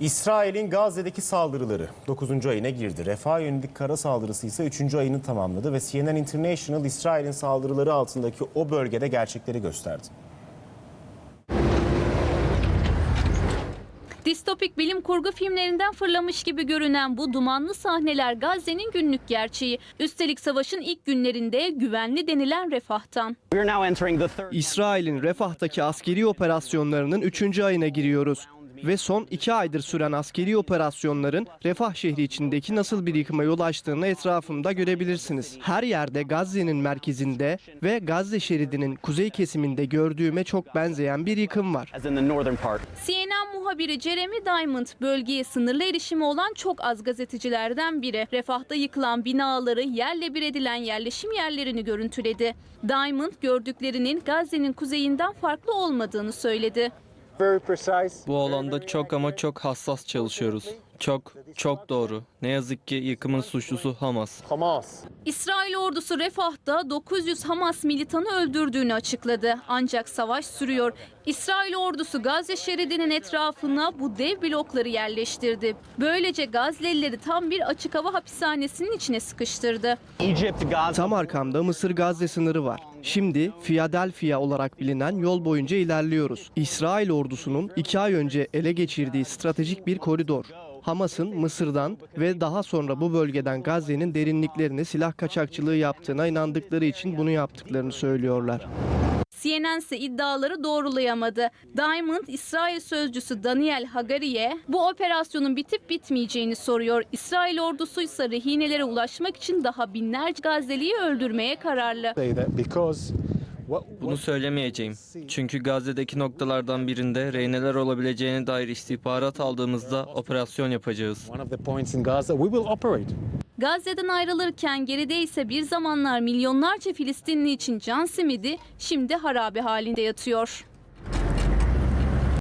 İsrail'in Gazze'deki saldırıları 9. ayına girdi. Refah yönelik kara saldırısı ise 3. ayını tamamladı ve CNN International İsrail'in saldırıları altındaki o bölgede gerçekleri gösterdi. Distopik bilim kurgu filmlerinden fırlamış gibi görünen bu dumanlı sahneler Gazze'nin günlük gerçeği. Üstelik savaşın ilk günlerinde güvenli denilen refahtan. İsrail'in Refah'taki askeri operasyonlarının 3. ayına giriyoruz. Ve son 2 aydır süren askeri operasyonların Refah şehri içindeki nasıl bir yıkıma yol açtığını etrafımda görebilirsiniz. Her yerde Gazze'nin merkezinde ve Gazze şeridinin kuzey kesiminde gördüğüme çok benzeyen bir yıkım var. CNN muhabiri Jeremy Diamond bölgeye sınırlı erişimi olan çok az gazetecilerden biri. Refah'ta yıkılan binaları yerle bir edilen yerleşim yerlerini görüntüledi. Diamond gördüklerinin Gazze'nin kuzeyinden farklı olmadığını söyledi. Bu alanda çok ama çok hassas çalışıyoruz. Çok, çok doğru. Ne yazık ki yıkımın suçlusu Hamas. İsrail ordusu Refah'ta 900 Hamas militanı öldürdüğünü açıkladı. Ancak savaş sürüyor. İsrail ordusu Gazze şeridinin etrafına bu dev blokları yerleştirdi. Böylece Gazze'lileri tam bir açık hava hapishanesinin içine sıkıştırdı. Tam arkamda Mısır-Gazze sınırı var. Şimdi Philadelphia olarak bilinen yol boyunca ilerliyoruz. İsrail ordusunun 2 ay önce ele geçirdiği stratejik bir koridor. Hamas'ın Mısır'dan ve daha sonra bu bölgeden Gazze'nin derinliklerine silah kaçakçılığı yaptığına inandıkları için bunu yaptıklarını söylüyorlar. CNN ise iddiaları doğrulayamadı. Diamond, İsrail sözcüsü Daniel Hagari'ye bu operasyonun bitip bitmeyeceğini soruyor. İsrail ordusu ise rehinelere ulaşmak için daha binlerce Gazze'liyi öldürmeye kararlı. Bunu söylemeyeceğim. Çünkü Gazze'deki noktalardan birinde reyneler olabileceğine dair istihbarat aldığımızda operasyon yapacağız. Gazze'den ayrılırken geride ise bir zamanlar milyonlarca Filistinli için can simidi şimdi harabe halinde yatıyor.